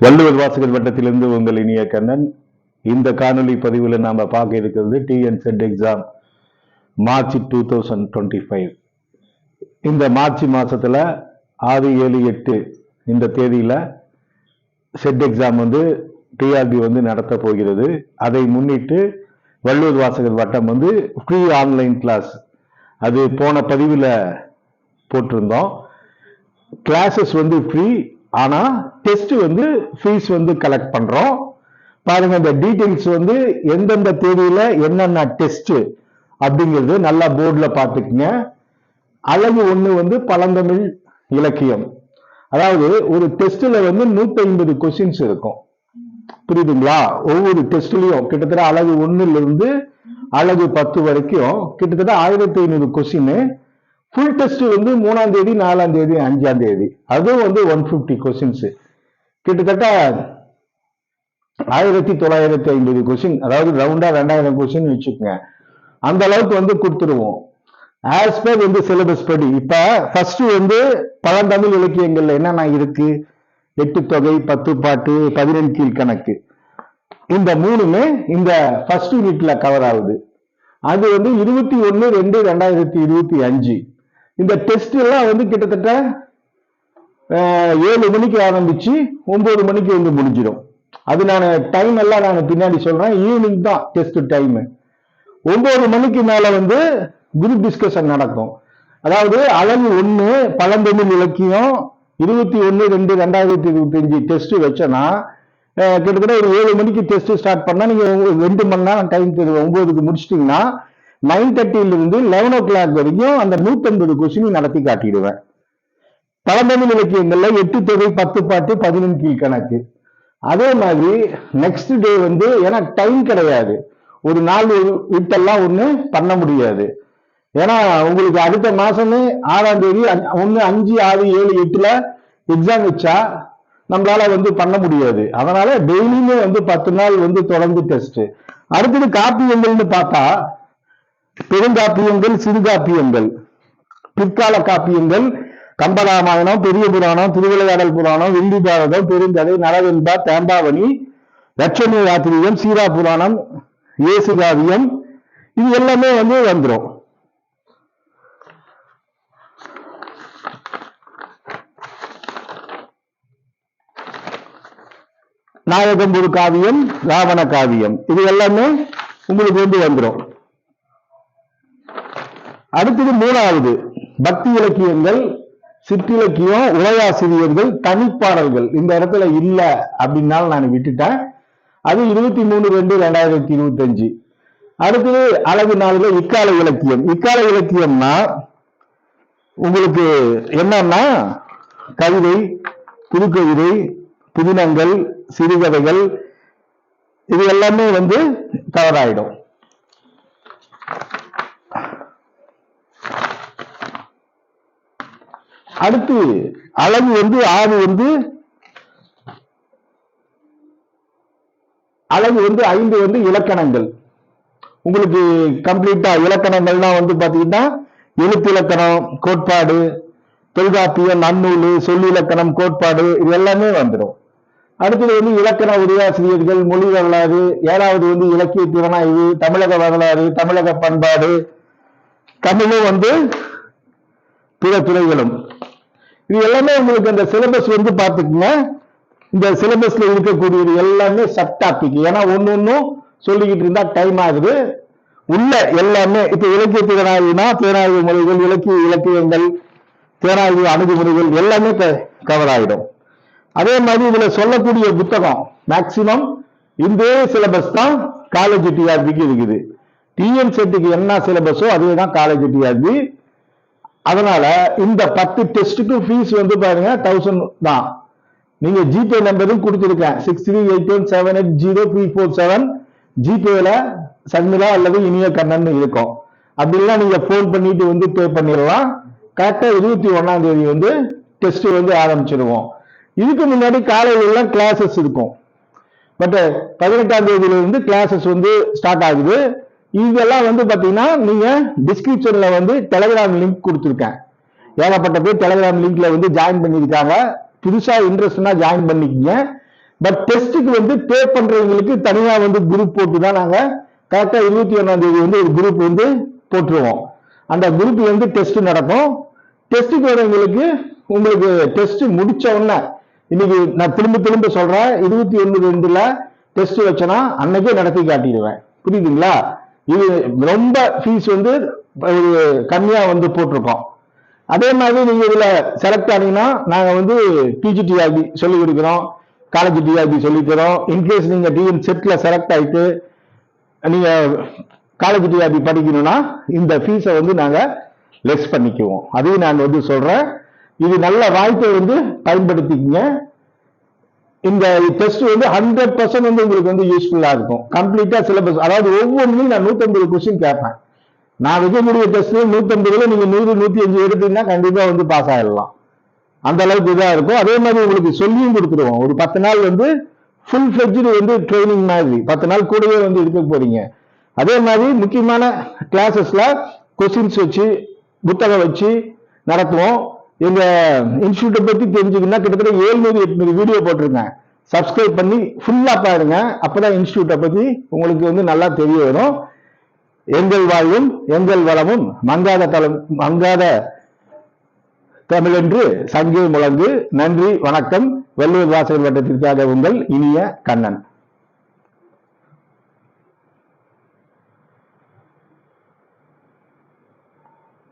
வள்ளுவர் வாசகர் வட்டத்திலிருந்து உங்கள் இனிய கண்ணன் இந்த காணொலி பதிவில் நாம் பார்க்க இருக்கிறது TN set exam March two thousand twenty five இந்த மார்ச் மாதத்தில் ஆறு ஏழு எட்டு இந்த தேதியில் செட் எக்ஸாம் வந்து டிஆர்பி வந்து நடத்த போகிறது. அதை முன்னிட்டு வள்ளுவர் வாசகர் வட்டம் வந்து ஃப்ரீ ஆன்லைன் கிளாஸ் அது போன பதிவில் போட்டிருந்தோம். கிளாஸஸ் வந்து ஃப்ரீ ஆனா டெஸ்ட் வந்து ஃபீஸ் வந்து கலெக்ட் பண்றோம். பாருங்க இந்த டீட்டெயில்ஸ் வந்து எந்தெந்த தேதியில என்னென்ன டெஸ்ட் அப்படிங்கிறது நல்லா போர்டில் பார்த்துக்குங்க. அழகு ஒன்று வந்து பழந்தமிழ் இலக்கியம். அதாவது ஒரு டெஸ்ட்ல வந்து நூத்தி ஐம்பது கொஸ்டின்ஸ் இருக்கும். புரியுதுங்களா? ஒவ்வொரு டெஸ்ட்லயும் கிட்டத்தட்ட அழகு ஒன்றுலேருந்து இருந்து அழகு பத்து வரைக்கும் கிட்டத்தட்ட ஆயிரத்தி ஐநூறு கொஸ்டின் ஃபுல் டெஸ்ட் வந்து மூணாம் தேதி நாலாம் தேதி அஞ்சாம் தேதி. அதுவும் வந்து ஒன் ஃபிஃப்டி கொஸ்டின்ஸ் கிட்டத்தட்ட ஆயிரத்தி தொள்ளாயிரத்தி ஐம்பது கொஸ்டின் அதாவது ரவுண்டா ரெண்டாயிரம் கொஸ்டின் வச்சுக்கோங்க. அந்த அளவுக்கு வந்து கொடுத்துருவோம். ஆஸ் பர் வந்து சிலபஸ் படி. இப்ப ஃபர்ஸ்ட் வந்து பழந்தமிழ் இலக்கியங்கள்ல என்னென்ன இருக்கு? எட்டு தொகை பத்து பாட்டு பதினெண் கீழ் கணக்கு இந்த மூணுமே இந்த ஃபர்ஸ்ட் யூனிட்ல கவர் ஆகுது. அது வந்து இருபத்தி ஒன்னு ரெண்டு ரெண்டாயிரத்தி இருபத்தி அஞ்சு. இந்த டெஸ்ட் எல்லாம் வந்து கிட்டத்தட்ட ஏழு மணிக்கு ஆரம்பிச்சு ஒன்பது மணிக்கு வந்து முடிஞ்சிடும். அது நான் டைம் எல்லாம் நான் பின்னாடி சொல்றேன். ஈவினிங் தான் டெஸ்ட் டைம் ஒன்பது மணிக்கு மேல வந்து குரூப் டிஸ்கஷன் நடக்கும். அதாவது அழகு ஒன்று பழந்தமிழ் இலக்கியம் இருபத்தி ஒன்று ரெண்டு ரெண்டாயிரத்தி இருபத்தி அஞ்சு டெஸ்ட் வச்சோன்னா கிட்டத்தட்ட ஒரு ஏழு மணிக்கு டெஸ்ட் ஸ்டார்ட் பண்ணா நீங்க ரெண்டு மணி நேரம் டைம் தருவோம் ஒன்பதுக்கு முடிச்சிட்டீங்கன்னா நைன் தேர்ட்டியிலிருந்து லெவன் ஓ கிளாக் வரைக்கும் அந்த நூத்தம்பது கொஸ்டின் நடத்தி காட்டிடுவேன் பழந்தமிழ் இலக்கியங்கள்ல எட்டு தொகை பத்து பாட்டு பதினெண் கீழ் கணக்கு அதே மாதிரி நெக்ஸ்ட் டே வந்து ஏன்னா டைம் கிடையாது. ஒரு நாள் விட்டெல்லாம் ஒன்று பண்ண முடியாது. ஏன்னா உங்களுக்கு அடுத்த மாசமே ஆறாம் தேதி அஞ்சு- அஞ்சு ஆறு ஏழு எட்டுல எக்ஸாம் வச்சா நம்மளால வந்து பண்ண முடியாது. அதனால டெய்லியுமே வந்து பத்து நாள் வந்து தொடர்ந்து டெஸ்ட் அடுத்தது காப்பியங்கள்னு பார்த்தா பெருங்காப்பியங்கள் சிறுகாப்பியங்கள். பிற்கால காப்பியங்கள் கம்பராமாயணம் பெரிய புராணம் திருவிளையாடல் புராணம் வில்லி பாரதம் பெருங்கதை நலவென்பா தேம்பாவணி லட்சுமி ராத்திரியம் சீரா புராணம் இயேசு காவியம் இது எல்லாமே வந்து வந்துடும் நாயகம்புரு காவியம் ராவண காவியம் இது எல்லாமே உங்களுக்கு வந்து வந்துடும் அடுத்தது மூணாவது. பக்தி இலக்கியங்கள் சிற்றிலக்கியம் உரையாசிரியர்கள் தனிப்பாடல்கள். இந்த இடத்துல இல்லை அப்படின்னாலும் நான் விட்டுட்டேன். அது இருபத்தி மூணு ரெண்டு ரெண்டாயிரத்தி இருபத்தி அஞ்சு அடுத்தது அழகு நாளில் இக்கால இலக்கியம். இக்கால இலக்கியம்னா உங்களுக்கு என்னன்னா கவிதை புதுக்கவிதை புதினங்கள் சிறுகதைகள் இது எல்லாமே வந்து கவர் ஆயிடும் அடுத்து அழகு வந்து ஆறு வந்து அழகு வந்து ஐந்து வந்து இலக்கணங்கள். உங்களுக்கு கம்ப்ளீட்டா இலக்கணங்கள்லாம் வந்து பாத்தீங்கன்னா எழுத்து இலக்கணம் கோட்பாடு தொல்காப்பியம் நன்னூல் சொல்லிலக்கணம் கோட்பாடு இது எல்லாமே வந்துடும் அடுத்தது வந்து இலக்கண உரையாசிரியர்கள் மொழி வரலாறு ஏழாவது வந்து இலக்கிய திறனாய்வு தமிழக வரலாறு தமிழக பண்பாடு தமிழும் வந்து பிற துறைகளும். இது எல்லாமே உங்களுக்கு அந்த சிலபஸ் வந்து பார்த்துக்கோங்க. இந்த சிலபஸ்ல இருக்கக்கூடியது எல்லாமே சப் டாபிக் ஏன்னா ஒன்று ஒன்றும் சொல்லிக்கிட்டு இருந்தா டைம் ஆகுது. உள்ள எல்லாமே இப்போ இலக்கிய திறனாய்வுனா தேனாய்வு முறைகள் இலக்கிய இலக்கியங்கள் தேனாய்வு அணுகுமுறைகள் எல்லாமே கவர் ஆகிடும் அதே மாதிரி இதுல சொல்லக்கூடிய புத்தகம் மேக்சிமம் இந்த சிலபஸ் தான் காலேஜ் டிஆர்பிக்கு இருக்குது. டிஎன் செட்டுக்கு என்ன சிலபஸோ அதே தான் காலேஜ் டிஆர்பி அதனால இந்த பத்து டெஸ்ட்டுக்கு ஃபீஸ் வந்து பாருங்க தௌசண்ட் தான். நீங்க ஜிபே நம்பரும் கொடுத்துருக்கேன். Six three eight one seven eight zero three four seven ஜிபேல Shanmuga அல்லது இனிய கண்ணன் இருக்கும். அப்படிலாம் நீங்க ஃபோன் பண்ணிட்டு வந்து பே பண்ணிடலாம். கரெக்டா இருபத்தி ஒன்னாம் தேதி வந்து டெஸ்ட் வந்து ஆரம்பிச்சிருவோம். இதுக்கு முன்னாடி காலையில எல்லாம் கிளாஸஸ் இருக்கும். பட் பதினெட்டாம் தேதியில இருந்து கிளாஸஸ் வந்து ஸ்டார்ட் ஆகுது. இதெல்லாம் வந்து பாத்தீங்கன்னா நீங்க டிஸ்கிரிப்ஷன்ல வந்து டெலிகிராம் லிங்க் கொடுத்துருக்கேன். ஏகப்பட்ட பேர் டெலிகிராம் லிங்க்ல வந்து ஜாயின் பண்ணியிருக்காங்க. புதுசா இன்ட்ரெஸ்ட்னா ஜாயின் பண்ணிக்கங்க. பட் டெஸ்ட்டுக்கு வந்து பே பண்றவங்களுக்கு தனியா வந்து குரூப் போட்டு தான் நாங்க கரெக்டா இருபத்தி ஒன்னாம் தேதி வந்து ஒரு குரூப் வந்து போட்டுருவோம். அந்த குரூப் வந்து டெஸ்ட் நடக்கும். டெஸ்ட்டுக்கு வரவங்களுக்கு உங்களுக்கு டெஸ்ட் முடிச்ச உடனே இன்னைக்கு நான் திரும்ப திரும்ப சொல்றேன் இருபத்தி ஒண்ணு ரெண்டுல டெஸ்ட் வச்சேன்னா அன்னைக்கே நடத்தி காட்டிடுவேன். புரியுதுங்களா? இது ரொம்ப ஃபீஸ் வந்து கம்மியாக கம்மியா வந்து போட்டிருக்கோம். அதே மாதிரி நீங்க இதுல செலக்ட் ஆனீங்கன்னா நாங்க வந்து பிஜிடிஆர்பி சொல்லி கொடுக்குறோம். காலேஜ் டிஆர்பி சொல்லி தரோம் இன்கேஸ் நீங்க டிஎன் செட்ல செலக்ட் ஆயிட்டு நீங்க காலேஜ் டிஆர்பி படிக்கணும்னா இந்த ஃபீஸை வந்து நாங்க லெஸ் பண்ணிக்குவோம். அதையும் நான் வந்து சொல்றேன். இது நல்ல வாய்ப்பை வந்து பயன்படுத்திக்கங்க. இந்த டெஸ்ட் வந்து ஹண்ட்ரட் பர்சன்ட் வந்து உங்களுக்கு வந்து யூஸ்ஃபுல்லா இருக்கும். கம்ப்ளீட்டா சிலபஸ் அதாவது ஒவ்வொன்றுலையும் நான் நூத்தம்பது கொஸ்டின் கேட்பேன். நான் வைக்கக்கூடிய டெஸ்ட்ல நூத்தம்பதுல நீங்க நூறு நூத்தி அஞ்சு எடுத்தீங்கன்னா கண்டிப்பா வந்து பாஸ் ஆயிடலாம். அந்த அளவுக்கு இதாக இருக்கும். அதே மாதிரி உங்களுக்கு சொல்லியும் கொடுத்துருவோம். ஒரு பத்து நாள் வந்து ஃபுல் ஃபிளெஜ்டு வந்து ட்ரைனிங் மாதிரி. பத்து நாள் கூடவே வந்து இருக்க போறீங்க. அதே மாதிரி முக்கியமான கிளாஸஸ்ல கொஸ்டின்ஸ் வச்சு புத்தகம் வச்சு நடத்துவோம். எங்க இன்ஸ்டியூட்டை பத்தி தெரிஞ்சுக்கணும்னா கிட்டத்தட்ட ஏழ்நூறு எட்நூறு வீடியோ போட்டிருக்கேன். சப்ஸ்கிரைப் பண்ணி ஃபுல்லா பாருங்க. அப்பதான் இன்ஸ்டியூட்டை பத்தி உங்களுக்கு வந்து நல்லா தெரிய வரும். எங்கள் வாழ்வும் எங்கள் வளமும் மங்காத தளம் மங்காத தமிழென்று சங்கே முழங்கு. நன்றி வணக்கம். வெள்ளூர் வாசகர் வட்டத்திற்காக உங்கள் இனிய கண்ணன்.